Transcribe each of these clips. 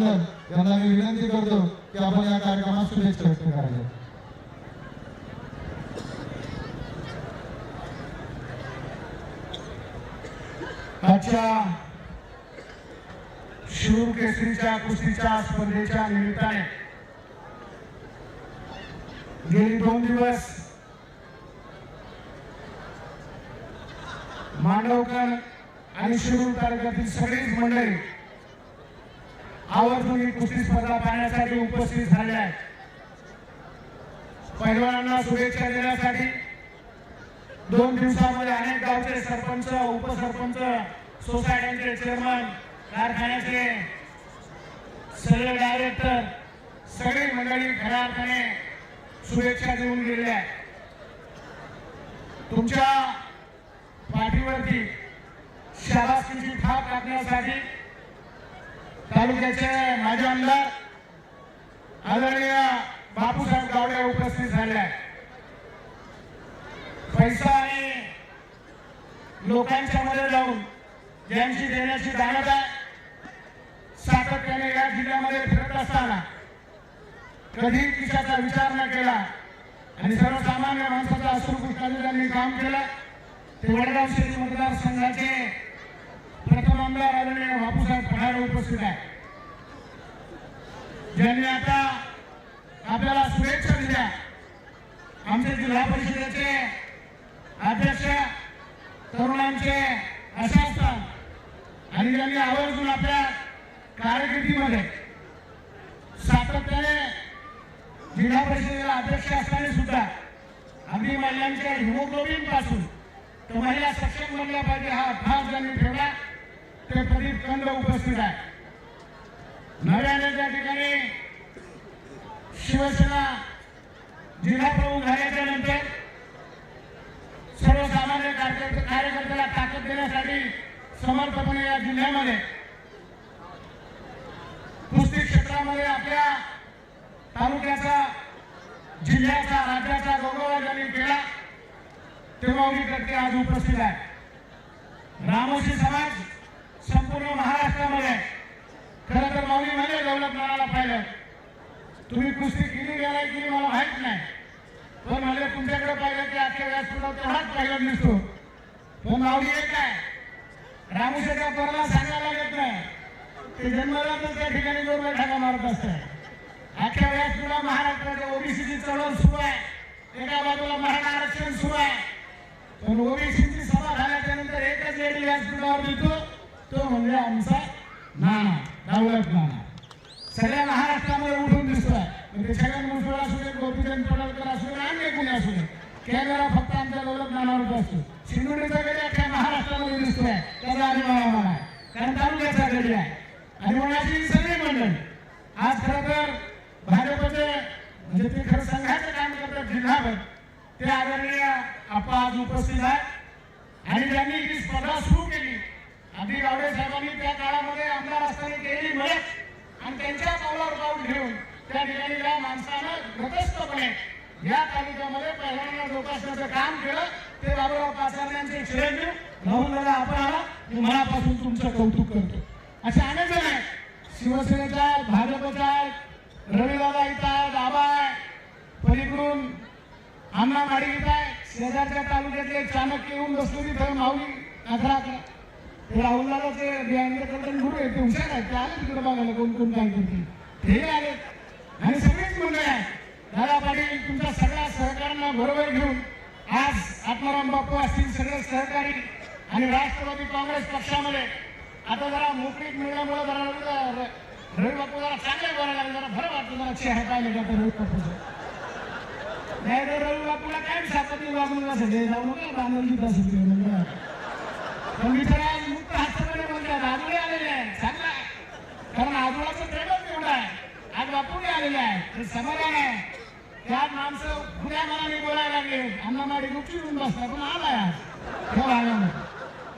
बांधव यांना मी विनंती करतो की आपण या कार्यक्रमात शुभेच्छा व्यक्त करायला. आजच्या शिरूर केसरीच्या कुस्तीच्या स्पर्धेच्या निमित्ताने गेली दोन दिवस मांडवकर आणि शिरूर तालुक्यातील सगळीच मंडळी आवर्जून ही कुस्ती स्पर्धा पाहण्यासाठी उपस्थित झाले आहेत. पैलवानांना शुभेच्छा देण्यासाठी दोन दिवसामध्ये अनेक गावचे सरपंच उपसरपंच सोसायट्यांचे चेअरमन कारखान्याचे सगळे डायरेक्टर सगळी मंडळी खऱ्या अर्थाने शुभेच्छा देऊन गेलेल्या आहेत. तुमच्या पाठीवरती शाबासकीची थाप टाकण्यासाठी तालुक्याचे माजी आमदार आदरणीय बापूसाहेब गावडे उपस्थित झाले आहेत. पैसा आणि लोकांच्या मध्ये जाऊन ज्यांची देण्याची जाणत आहे सातत्याने या जिल्ह्यामध्ये फिरत असताना कधी तिच्याचा विचार न केला आणि सर्वसामान्य माणसाचा अश्रुपुष्टाने त्यांनी काम केलं ते वडगाव शेती मतदारसंघाचे प्रथम आमदार आदरणीय बापूसाहेब पठारे उपस्थित आहे ज्यांनी आता आपल्याला शुभेच्छा दिल्या. आमचे जिल्हा परिषदेचे अध्यक्ष तरुणांचे असे असतात आणि त्यांनी आवर्जून आपल्या कारकिर्दीमध्ये सातत्याने जिल्हा परिषदेला अध्यक्ष असताना सुद्धा अगदी महिलांच्या हिमोग्लोबिनपासून तर महिला सक्षम बनल्या पाहिजे हा ठास ज्यांनी ठेवला. ते प्रदीप कंद उपस्थित आहे. नव्याने त्या ठिकाणी शिवसेना जिल्हा प्रमुख झाल्याच्यानंतर सर्वसामान्य कार्यकर्त्याला ताकद देण्यासाठी समर्थपणे या जिल्ह्यामध्ये कुस्ती क्षेत्रामध्ये आपल्या तालुक्याचा जिल्ह्याचा राज्याचा गौरव ज्यांनी केला ते माऊली करते आज उपस्थित आहे रामोशी समाज संपूर्ण महाराष्ट्रामध्ये. खरं तर माऊली मध्ये डेव्हलप करायला पाहिजे तुम्ही कुस्ती केली गेलाय की मला माहीत नाही. पण मला तुमच्याकडे पाहिलं की आजच्या व्यासपीठावर तेवढाच पाहिलं दिसतो पण माऊली एक आहे. रामुशाच्या पोराला सांगायला लागत नाही. ते जन्मला तर त्या ठिकाणी जोर ठाका मारत असतात. आजच्या तुला महाराष्ट्राच्या ओबीसीची चळवळ सुरू आहे. एका बाजूला मराठा आरक्षण सुरू आहे. पण ओबीसीची सभा झाल्याच्यानंतर एकच लेडी व्यासपीठावर देतो. तो म्हणजे आमचा नाना दौलत नाना. सगळ्या महाराष्ट्रामध्ये उठून दिसतोय. म्हणजे छगन मुसळ असू दे गोपीचंद पडळकर असू दे आणि कोणी असू दे कॅमेरा फक्त आमच्या दौलत नानावर असतो. शिंदुडीचा गडी अख्ख्या महाराष्ट्रामध्ये दिसतोय. त्याचा अभिमान आम्हाला आहे. कारण तालुक्याचा गडी आहे. आणि मग अशी सगळी मंडळी. आज खरं तर भाजपचे म्हणजे ते खरं संघाचं काम करतात जिल्हाभर ते आदरणीय आपा आज उपस्थित आहे आणि त्यांनी ही स्पर्धा सुरू केली त्या काळामध्ये आमदार असताना केलेली मदत आणि त्यांच्या पावलावर पाऊल ठेवून त्या ठिकाणी या माणसानं घटस्थपणे या तालुक्यामध्ये पहिल्यांदा जोपासण्याचं काम केलं. ते बाबूराव पाचार यांचे चिरंजीव राहुल दादा आपण आला. मी मनापासून तुमचं कौतुक करतो. असे अनेक जण आहेत. शिवसेनेच्या आहेत भाजपच्या आहेत रविदादा इथं आहेत आबा आहे पलीकडून अण्णा माडी इथं आहे शेजारच्या तालुक्यातले चाणक्य येऊन बसलेली तिथं माऊली अकरा अकरा राहुलला ते बिहाइंड गुरु आहे ते हुशार आहेत. ते आले तिकडे बघायला कोण कोण काय करते ते आले. आणि सगळेच मंडळ आहे दादा पाटील तुमच्या सगळ्या सहकाऱ्यांना बरोबर घेऊन आज आत्माराम बापू असतील सगळे सहकारी आणि राष्ट्रवादी काँग्रेस पक्षामध्ये. आता जरा मोकळीत मिळण्यामुळे जरा र- रवी बापू जरा चांगले बोलायला लागले. जरा बरं वाटतं जरा चेहरा पाहिलं का रवी बापूचं. नाही तर रवी बापूला काय सापडली वागणूक असेल जाऊ नका बांधून असेल पण विचारा आज मुक्त हस्तकडे म्हणतात आजोळे आलेले आहे चांगला आहे. कारण आजोळाचं प्रेमच एवढं आहे आज बापूने आलेला आहे ते समाधान आहे त्यात माणसं खुल्या मनाने बोलायला लागले अण्णा माडी गुपची येऊन बसला पण आला आज त्या भागामध्ये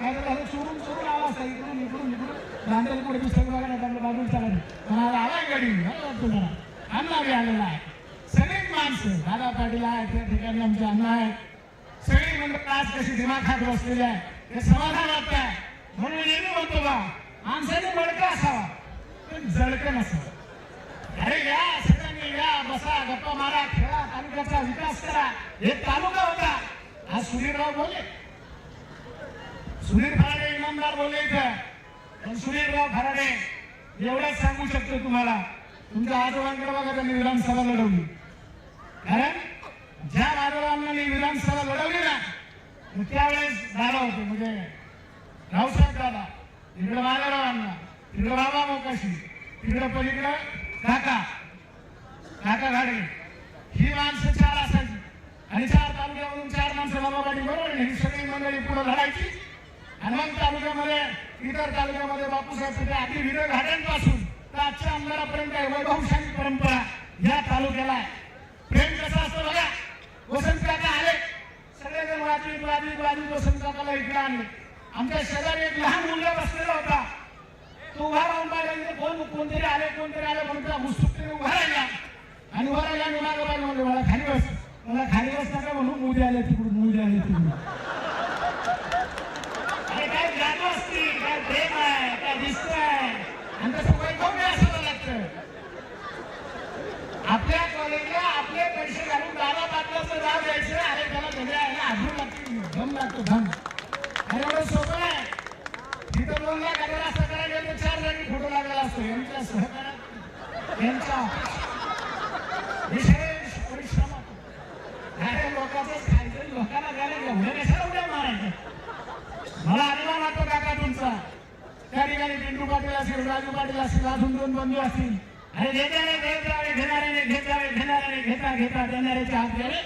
काय तर झालं चोरून चोरून आला असता इकडून इकडून इकडून बांधेल पुढे पुस्तक बघायला आपल्या बाजूला चालत पण आज आला गडी बरं वाटतं जरा अण्णा बी आलेला आहे सगळीच माणसं दादा पाटील आहे त्या ठिकाणी आमचे अण्णा आहेत सगळी म्हणजे आज कशी दिमाखात बसलेली आहे हे समाधान वाटत आहे म्हणून नेहमी म्हणतो बा माणसाने मडका असावा पण जळकं नसावं. अरे या सगळ्यांनी या बसा गप्पा मारा खेळा तालुक्याचा विकास करा. हे तालुका होता. आज सुधीरराव बोलले सुधीर फराडे इनामदार बोलले इथं. पण सुधीरराव फराडे एवढंच सांगू शकतो तुम्हाला. तुमच्या आजोबांकडे बघा त्यांनी विधानसभा लढवली. कारण ज्या आजोबांनी विधानसभा लढवली ना मग त्यावेळेस झाला होतो म्हणजे रावसाहेब दादा इकडे माधवरावांना तिकडे बाबा मोकाशी. तिकडे पलीकडे काका. काका घाडगे. ही माणसं चार असायची. आणि चार तालुक्यामधून चार माणसं बाबा पाटील बरोबर ही सगळी मंडळी पुढे लढायची आणि मग तालुक्यामध्ये इतर तालुक्यामध्ये बापूसाहेब कुठे आधी विरोध घाट्यांपासून तर आजच्या आमदारापर्यंत आहे. वैभवशाली परंपरा या तालुक्याला आहे. प्रेम कसं असतं बघा. वसंत काका आले. सगळेजण वाजवी वाजवी वाजवी वसंत काकाला इकडे आणले. आमच्या शेजारी एक लहान मुलगा बसलेला होता. तो उभा राहून पाहिला कोण कोणतरी आले कोणतरी आले म्हणून उत्सुकतेने उभा राहिला. आणि उभा राहिला आणि मला पाहिलं म्हणजे मला खाली बस मला खाली बस नका म्हणून मुली आले तिकडून मुली आले तिकडून. अरे काय जागा असते काय प्रेम आहे काय दिसतंय? आणि तसं वैभव असावं लागतं आपल्या कॉलेजला आपले पैसे घालून दादा पाटलाचं नाव द्यायचं अरे त्याला घरी यायला अजून लागते धम लागतो धम. एवढं सोपं आहे. तिथं दोन लाख हजार असं करायला गेलं चार जागी फोटो लागलेला असतो. यांच्या सहकार्यात यांच्या विशेष परिश्रम अरे लोकांचं खायचं लोकांना द्यायला एवढं कशाला उड्या मारायचं? मला अभिमान वाटतो काका तुमचा. त्या ठिकाणी पिंटू पाटील असेल राजू पाटील असतील अजून दोन बंधू असतील. अरे देणारे घेत जावे घेणाऱ्याने घेत जावे घेणाऱ्याने घेता घेता देणाऱ्याचे हात घ्यावे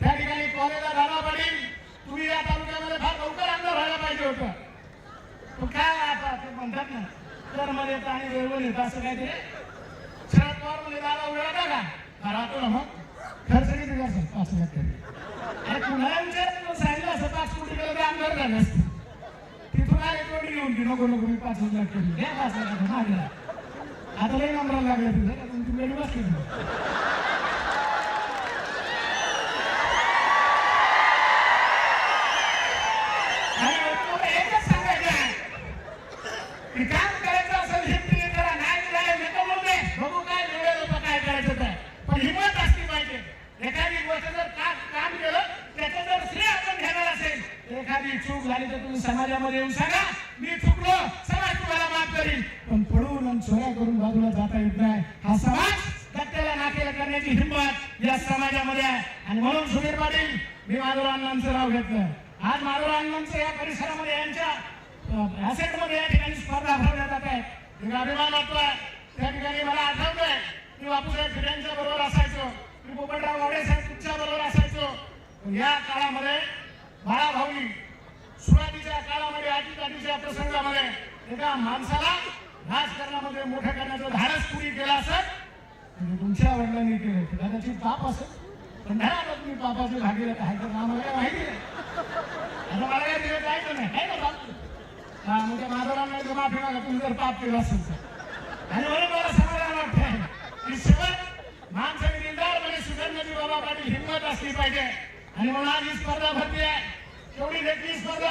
त्या ठिकाणी कॉलेजला दादा पाटील तुम्ही या तालुक्यामध्ये फार लवकर आमदार व्हायला पाहिजे होतं पण काय आता ते म्हणतात ना तर मध्ये येतं आणि वेळवर असं काय ते? शरद पवारमध्ये दादा उभे राहता का हा, राहतो ना मग. खर्च किती करतो पाच लाख अरे कुणाला विचारायचं? सांगितलं असं पाच कोटी केलं ते आमदार झाले असते. तिथून आले तोडी घेऊन की? नको नको मी पाच लाख केली द्या पाच लाख मागला आता लई नंबराला लागला तुझं तुमची वेळ बसली आणि तुला एकच सांगायचं आहे की काम करायचं असेल हिमतीने करा नाही करायला नको बोलते बघू काय निवडेल होतं काय करायचं ते पण हिंमत असली पाहिजे एखादी गोष्ट जर काम काम केलं त्याचं जर श्रेय आपण घेणार असेल एखादी चूक झाली तर तुम्ही समाजामध्ये येऊन सांगा. मी चुकलो समाज तुम्हाला माफ करील पण पळून आणि सोया करून बाजूला जाता येत नाही. हा समाज गट्ट्याला नाकेला करण्याची हिंमत या समाजामध्ये आहे. आणि म्हणून सुधीर पाटील मी माधुरांनांचं नाव घेतलं. आज माधुरांनांचं या परिसरामध्ये यांच्या ऍसेटमध्ये या ठिकाणी स्पर्धा भरवल्या जात आहे अभिमान वाटतोय. त्या ठिकाणी मला आठवतोय मी बापूसाहेब फिड्यांच्या बरोबर असायचो. मी पोपटराव गावडे साहेब तुमच्या बरोबर असायचो. या काळामध्ये बाळा भाऊ काळामध्ये प्रसंगामध्ये एका माणसाला राजकारणामध्ये मोठं करण्याचं धाडस पुरी केलं असत तुमच्या वडिलांनी केलं. ते कदाचित पाप असत पण नाही आता तुम्ही पापाचं भागीला काय तर आम्हाला काय माहिती नाही आता मला काय तिथे जायचं नाही. आहे ना बाप हा म्हणजे माधवराव माफी मागा तुम्ही जर पाप केलं असेल तर. आणि म्हणून मला समाधान वाटतंय की शेवट माणसाने निर्धार म्हणजे सुधरण्याची बाबा पाटील हिंमत असली पाहिजे. आणि म्हणून आज ही स्पर्धा भरती आहे. तेवढी देखील स्पर्धा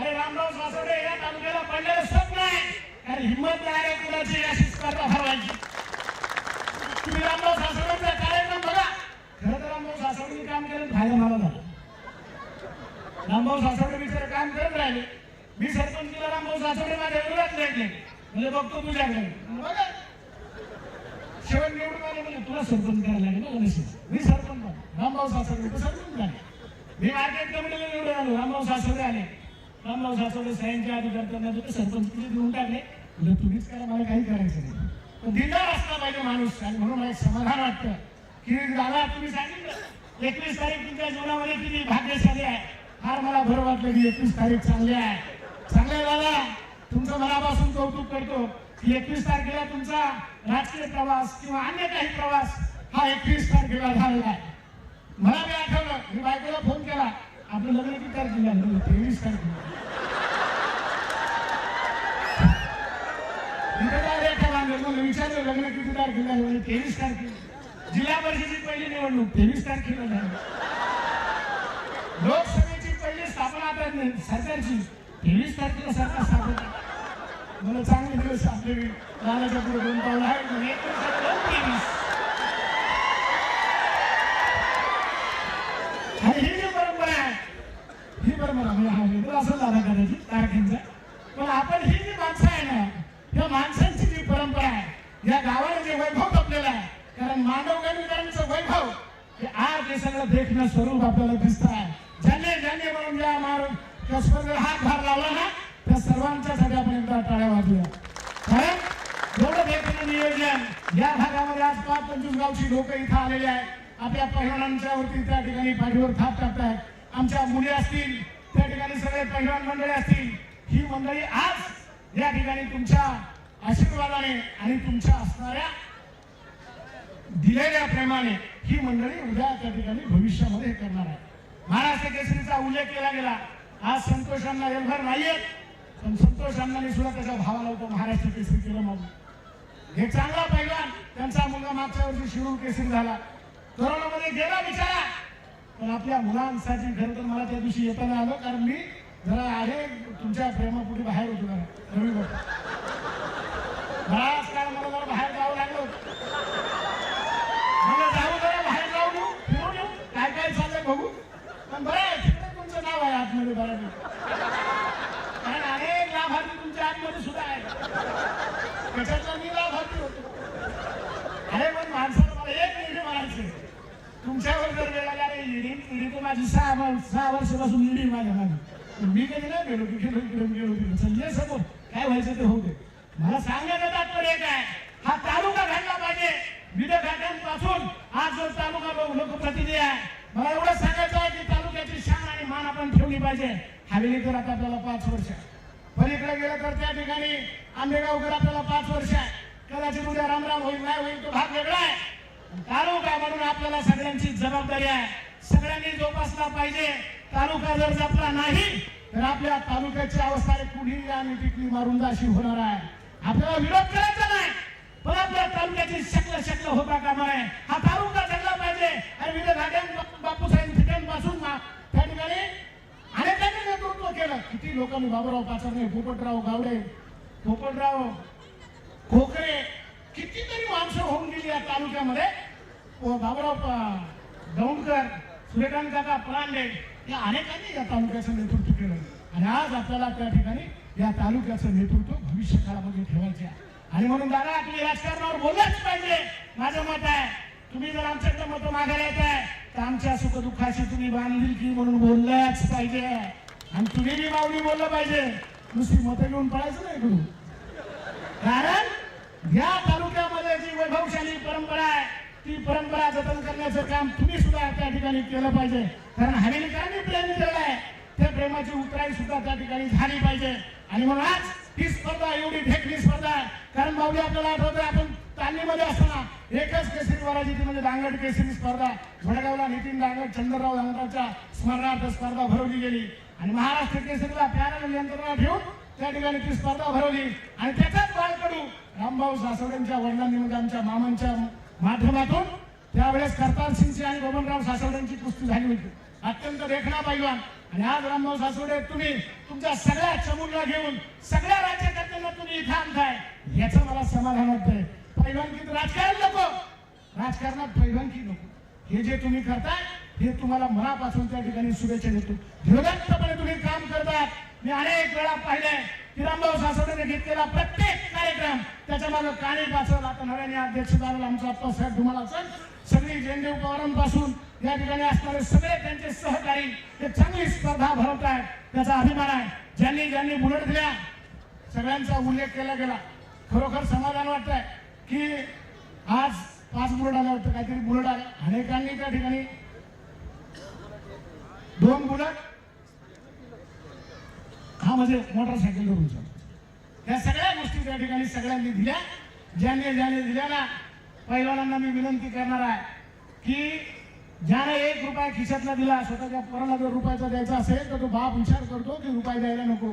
अरे रामराव सासवडे या तालुक्याला पडलेलं स्वप्न आहे. कारण हिंमत नाही आहे कुणाची अशी स्पर्धा भरवायची तुम्ही रामराव सासवडेचा कार्यक्रम बघा. खरं तर रामराव सासवडेने काम केलं फायदा मला झाला. रामभाऊ सासवडे बिचारे काम करत राहिले. मी सरपंचीला रामभाऊ सासवडे माझ्या विरोधात लढले. म्हणजे बघतो तुझ्याकडे. बघा. शेवट निवडून आले म्हणजे तुला सरपंच करायला लागेल मी सरपंच. रामभाऊ सासवडे सरपंच झाले. मी मार्केट कमिटीला निवडून आलो. रामभाऊ सासवडे आले. रामभाऊ सासवडे सह्यांच्या आधी करताना तर सरपंच किती देऊन टाकले. म्हणजे तुम्हीच करा मला काही करायचं नाही. पण दिलदार असला पाहिजे माणूस. आणि म्हणून मला समाधान वाटतं की दादा तुम्ही सांगितलं एकवीस तारीख तुमच्या जीवनामध्ये किती भाग्यशाली आहे. फार मला बरं वाटलं की एकवीस तारीख चांगली आहे. चांगले आहे दादा. तुमचं मनापासून कौतुक करतो की एकवीस तारखेला तुमचा राजकीय प्रवास किंवा अन्य काही प्रवास हा एकवीस तारखेला झालेला आहे. मला मी आठवलं मी बायकोला फोन केला. आपलं लग्न किती तारखेला आहे? तेवीस तारखेला. विचारलं लग्न किती तारखेला आहे? तेवीस तारखेला. जिल्हा परिषदेची पहिली निवडणूक तेवीस तारखेला झाली. लोकसभेची पहिली स्थापना आता सरकारची. तेवीस तारखेला सरकार स्थापन मला चांगले दिवस आपले लालाच्या पुढे दोन पावलं आहे म्हणजे एक दिवसात दोन तेवीस. आणि ही जी परंपरा आहे पेपर म्हणा म्हणजे हा हो, हो, वेगळा असेल दादा कदाचित तारखेंचा पण आपण ही जी माणसं आहे ना ह्या माणसांची जी परंपरा आहे या गावाला जे वैभव जपलेलं आहे कारण मानव मांडवगणकरांचं वैभव हे आज हे सगळं देखणं स्वरूप आपल्याला दिसत आहे ज्यांनी ज्यांनी म्हणून ज्या मार त्या हात भार लावला ना त्या सर्वांच्यासाठी आपण एकदा टाळ्या वाजूया कारण एवढं देखणं नियोजन या भागामध्ये आज पाच पंचवीस गावची लोक इथं आलेले आहेत. आपल्या पहिल्यांच्या वरती त्या ठिकाणी पाठीवर थाप टाकतायत. आमच्या मुली असतील त्या ठिकाणी सगळे पहिलवान मंडळी असतील ही मंडळी आज या ठिकाणी तुमच्या आशीर्वादाने आणि तुमच्या असणाऱ्या दिलेल्या प्रेमाने ही मंडळी उद्या त्या ठिकाणी भविष्यामध्ये हे करणार आहे. महाराष्ट्र केसरीचा उल्लेख केला गेला. आज संतोषांना एवढं एलभर नाहीयेत पण संतोषांना सुद्धा त्याच्या भावाला होतं महाराष्ट्र केसरी केलं मग हे चांगला पैलवान त्यांचा मुलगा मागच्या वर्षी शिरूर केसरी झाला. कोरोनामध्ये गेला बिचारा. पण आपल्या मुलांसाठी खरं तर मला त्या दिवशी येताना आलं कारण मी जरा आहे तुमच्या प्रेमापुढे बाहेर होतो जरा. रवी भाऊ. बराच काळ मला जरा बाहेर जावं लागलं मला जाऊ जरा बाहेर जाऊ देऊ फिरून येऊ काय काय चाललंय बघू. पण बरं आहे तिकडे तुमचं नाव आहे आतमध्ये बऱ्यापैकी कारण अनेक लाभार्थी तुमच्या आतमध्ये सुद्धा आहे त्याच्यातला मी लाभार्थी होतो अरे पण माणसाला मला एक निर्णय म्हणायचे तुमच्यावर जर वेळ आला अरे ईडी ईडी तर माझी सहा सहा वर्षापासून ईडी माझ्या मागे. मी कधी नाही गेलो की गेलो गेलो तिकडे. समोर. काय व्हायचं ते होऊ दे. मला सांगण्याचं तात्पर्य काय हा तालुका घडला पाहिजे. विदघाटांपासून आज जो तालुका लोकप्रतिनिधी आहे मला एवढं सांगायचं आहे की तालुक्याची शान आणि मान आपण ठेवली पाहिजे. हवेली तर आता आपल्याला पाच वर्ष आहे. पलीकडे गेलं तर त्या ठिकाणी आंबेगावकर आपल्याला पाच वर्ष आहे. कदाचित उद्या रामराम होईल नाही होईल तो भाग वेगळा आहे. तालुका म्हणून आपल्याला सगळ्यांची जबाबदारी आहे. सगळ्यांनी जोपासला पाहिजे. तालुका जर जपला नाही तर आपल्या तालुक्याची अवस्था पुढील आणि टिकली मारून जाशी होणार आहे. आपल्याला विरोध करायचा नाही. पण आपल्या तालुक्याची शकल शकल होता कामा आहे. हा तालुका जगला पाहिजे. आणि विविध घाट्यां बापूसाहेब ठिकाणपासून त्या ठिकाणी अनेकांनी नेतृत्व केलं. किती लोकांनी बाबूराव पाचारणे पोपटराव गावडे पोपटराव खोकरे कितीतरी माणसं होऊन गेली या तालुक्यामध्ये. बाबूराव दौंडकर सूर्यकांत काका परांडे या अनेकांनी या तालुक्याचं नेतृत्व केलं. आणि आज आपल्याला त्या ठिकाणी या तालुक्याचं नेतृत्व भविष्य काळामध्ये ठेवायचे आणि म्हणून दादा आपली राजकारणावर बोललंच पाहिजे. माझं मत आहे तुम्ही जर आमच्याकडे मत मागायला येत आहे तर आमच्या सुखदुःखाशी तुम्ही बांधील की म्हणून बोललंच पाहिजे. आणि तुम्ही बी माऊली बोललं पाहिजे. नुसती मतं घेऊन पळायचं नाही करू कारण या तालुक्यामध्ये जी वैभवशाली परंपरा आहे ती परंपरा जतन करण्याचं काम तुम्ही सुद्धा त्या ठिकाणी केलं पाहिजे. कारण हवेलीकरांनी प्रेम केलं आहे. त्या प्रेमाची उतराई सुद्धा त्या ठिकाणी झाली पाहिजे. आणि म्हणून आज ही स्पर्धा एवढी ढेकली स्पर्धा आहे. कारण माऊली आपल्याला आठवतोय आपण तालीमध्ये असताना एकच केसरी वराजी ती म्हणजे दांगड केसरी स्पर्धा वडगावला नितीन दांगड चंद्रराव दांगडाच्या स्मरणार्थ स्पर्धा भरवली गेली. आणि महाराष्ट्र केसरीला पॅनल यंत्रणा ठेवून त्या ठिकाणी ती स्पर्धा भरवली. आणि त्याचाच बाळकडू रामभाऊ सासवड्यांच्या वडिलांनी म्हणजे आमच्या मामांच्या माध्यमातून त्यावेळेस करतार सिंगचे आणि गोमनराव सासवड्यांची कुस्ती झाली होती. अत्यंत देखणा पैलवान. आणि आज रामभाऊ सासवडे तुम्ही तुमच्या सगळ्या चमूला घेऊन सगळ्या राज्यकर्त्यांना तुम्ही इथं आणताय. याचं मला समाधान वाटतंय. पैलवानकीत राजकारण नको. राजकारणात पैलवानकी नको. हे जे तुम्ही करताय हे तुम्हाला मनापासून त्या ठिकाणी शुभेच्छा देतो. धीरदत्तपणे तुम्ही काम करतात. मी अनेक वेळा पाहिलंय. की रामभाऊ सासवडेने घेतलेला प्रत्येक कार्यक्रम त्याच्यामागे काने पाचल आता नव्याने अध्यक्ष झालेला आमचा अप्पासाहेब धुमाला सर सगळी जयदेव पवारांपासून या ठिकाणी असणारे सगळे त्यांचे सहकारी हे चांगली स्पर्धा भरवत आहेत त्याचा अभिमान आहे. ज्यांनी ज्यांनी बुलेट दिल्या सगळ्यांचा उल्लेख केला गेला. खरोखर समाधान वाटतंय की आज पाच बुलेट आल्या वाटतं काहीतरी बुलेट आल्या. अनेकांनी त्या ठिकाणी दोन बुलेट म्हणजे मोटरसायकल धरून चालतो या सगळ्या गोष्टी त्या ठिकाणी सगळ्यांनी दिल्या. ज्याने ज्याने दिल्या ना पैलवानांना मी विनंती करणार आहे की ज्याने एक रुपया खिशातला दिला स्वतःच्या पोराला जर रुपयाचा द्यायचा असेल तर तो बाप विचार करतो की रुपये द्यायला नको.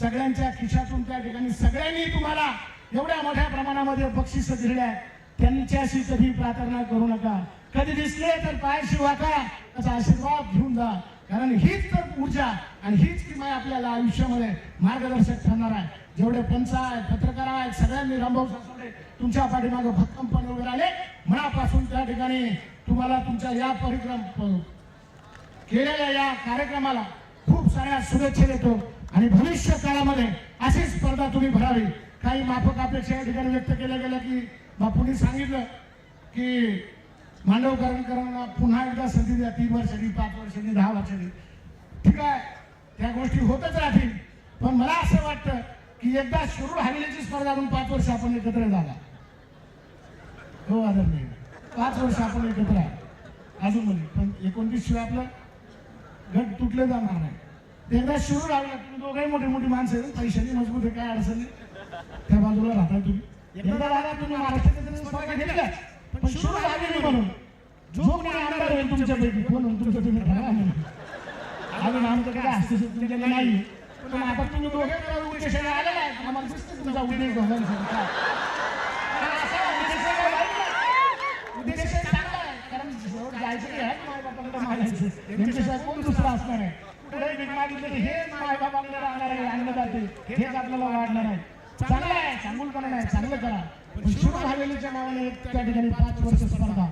सगळ्यांच्या खिशातून त्या ठिकाणी सगळ्यांनी तुम्हाला एवढ्या मोठ्या प्रमाणामध्ये बक्षिस दिले आहेत. त्यांच्याशी कधी प्रार्थना करू नका. कधी दिसले तर पायाशी वाका त्याचा आशीर्वाद घेऊन जा. कारण हीच तर ऊर्जा आणि हीच किमाय आपल्याला आयुष्यामध्ये मार्गदर्शक ठरणार आहे. जेवढे पंच आहेत पत्रकार आहेत सगळ्यांनी रामभाऊ सासवडे तुमच्या पाठीमागे भक्कमपणे उभे राहिले. मनापासून त्या ठिकाणी तुम्हाला तुमच्या या परिक्रम केलेल्या या कार्यक्रमाला खूप साऱ्या शुभेच्छा देतो. आणि भविष्य काळामध्ये अशी स्पर्धा तुम्ही भरावी. काही माफक अपेक्षा या ठिकाणी व्यक्त केल्या गेल्या की बापूंनी सांगितलं की मांडवकरांकरांना पुन्हा एकदा संधी द्या तीन वर्षांनी पाच वर्षांनी दहा वर्षांनी. ठीक आहे. त्या गोष्टी होतच राहतील. पण मला असं वाटतं की एकदा सुरू हवेलीची स्पर्धा म्हणून पाच वर्ष आपण एकत्र झाला हो आदरणीय. पाच वर्ष आपण एकत्र आहे. अजून म्हणजे. पण एकोणतीस शिवाय आपलं गट तुटले जाणार नाही. एकदा शिरूर लागला तुम्ही दोघंही मोठी मोठी माणसं आहेत. पैशाने मजबूत आहे काय अडचण त्या बाजूला राहता तुम्ही. एकदा राहिला तुम्ही महाराष्ट्राच्या स्पर्धा घेतल्या. पण शिरूर लागली म्हणून. जो कोणी आमदार होईल तुमच्यापैकी कोण होईल तुमचं तुम्ही ठरवा. म्हणून अजून आमचं काय हस्तक्षेप केलेलं नाही. पण आता तुम्ही दोघे जरा उद्देशाने आलेला आहे आम्हाला दिसतं तुमचा उद्देश दोघांचा काय. उद्देश नाही. चांगला आहे कारण जायचं मागायचं. कोण दुसरा असणार आहे? कुठे भीक मागितलं तर हेच मायबापांकडे राहणार आहे अन्नदाते हेच आपल्याला वाढणार आहे. चांगलं आहे चांगुलपणा नाही चांगलं करा. पण हवेलीच्या नावाने एक त्या ठिकाणी पाच वर्ष स्पर्धा.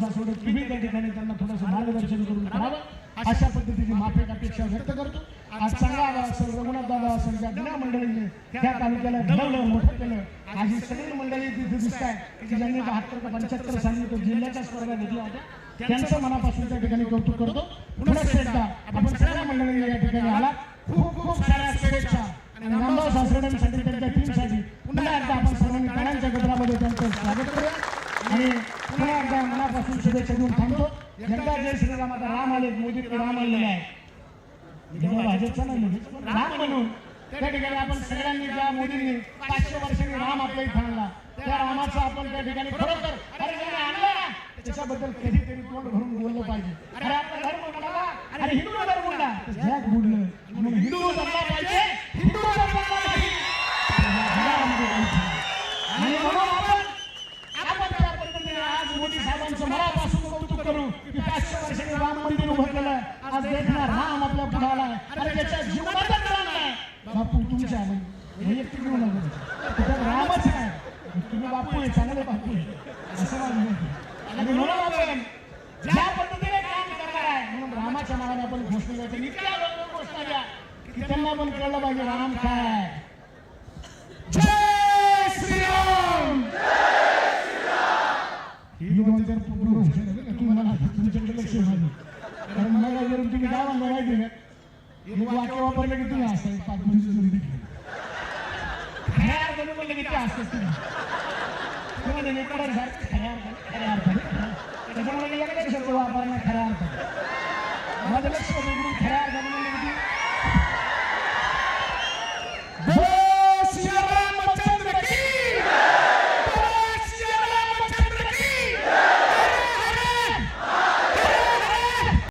सासवडे तुम्ही त्या ठिकाणी त्यांना थोडंसं मार्गदर्शन करून करावं. अशा पद्धतीची माफिक अपेक्षा व्यक्त करतो. आज चांगला असेल रघुनाथ दादा असेल त्या जुन्या मंडळीने त्या तालुक्याला घडवलं मोठं केलं. आज ही सगळी मंडळी तिथे दिसत आहे की ज्यांनी बहात्तर ते पंच्याहत्तर साली तो जिल्ह्याच्या स्पर्धा घेतल्या होत्या त्यांचं मनापासून त्या ठिकाणी कौतुक करतो. पुन्हा एकदा आपण सगळ्या मंडळी या ठिकाणी आला खूप खूप साऱ्या शुभेच्छा. आणि रामभाऊ सासवड्यांसाठी त्यांच्या टीमसाठी पुन्हा एकदा आपण सर्वांनी काळांच्या गजरामध्ये त्यांचं स्वागत करूया. आणि पुन्हा एकदा मनापासून शुभेच्छा देऊन थांबतो. जय श्रीराम आता राम आले मोदी राम आलेले आहे. जेव्हा भाजपचा नाही म्हणजे राम म्हणून. त्या ठिकाणी आपण सगळ्यांनी ज्या मोदींनी पाचशे वर्षांनी राम आपल्या इथं आणला त्या रामाचा आपण त्या ठिकाणी खरोखर अरे आणला त्याच्याबद्दल कधीतरी तोंड भरून बोललं पाहिजे. अरे आपला धर्म म्हणाला अरे हिंदू धर्म म्हणला तर जग म्हणून हिंदू धर्म पाहिजे हिंदू धर्म केलं आज देखणार राम आपल्या पुढाला. अरे त्याच्या जीवनातच राम नाही. बापू तुमच्या वैयक्तिक जीवनामध्ये रामच नाही तुम्ही बापू आहे चांगले बापू आहे. असं मला आणि म्हणून आपण ज्या पद्धतीने काम करणार आहे म्हणून रामाच्या नावाने आपण घोषणा द्यायची. इतक्या लोक घोषणा द्या की त्यांना पण कळलं पाहिजे राम काय जय श्रीराम! ही दोन पूर्ण घोषणा झाली तुम्हाला तुमच्याकडे लक्ष नाही कारण मला जर तुम्ही काय म्हणता माहिती आहे वाक्य वापरलं की तुम्ही असता पाच मिनिटं खऱ्या अर्थाने म्हणलं की ते असतंच तुम्ही तुम्ही कडक सारखं खऱ्या अर्थाने खऱ्या अर्थाने त्याच्यामुळे शब्द वापरणार खऱ्या अर्थाने. माझं लक्ष होतं खऱ्या अर्थाने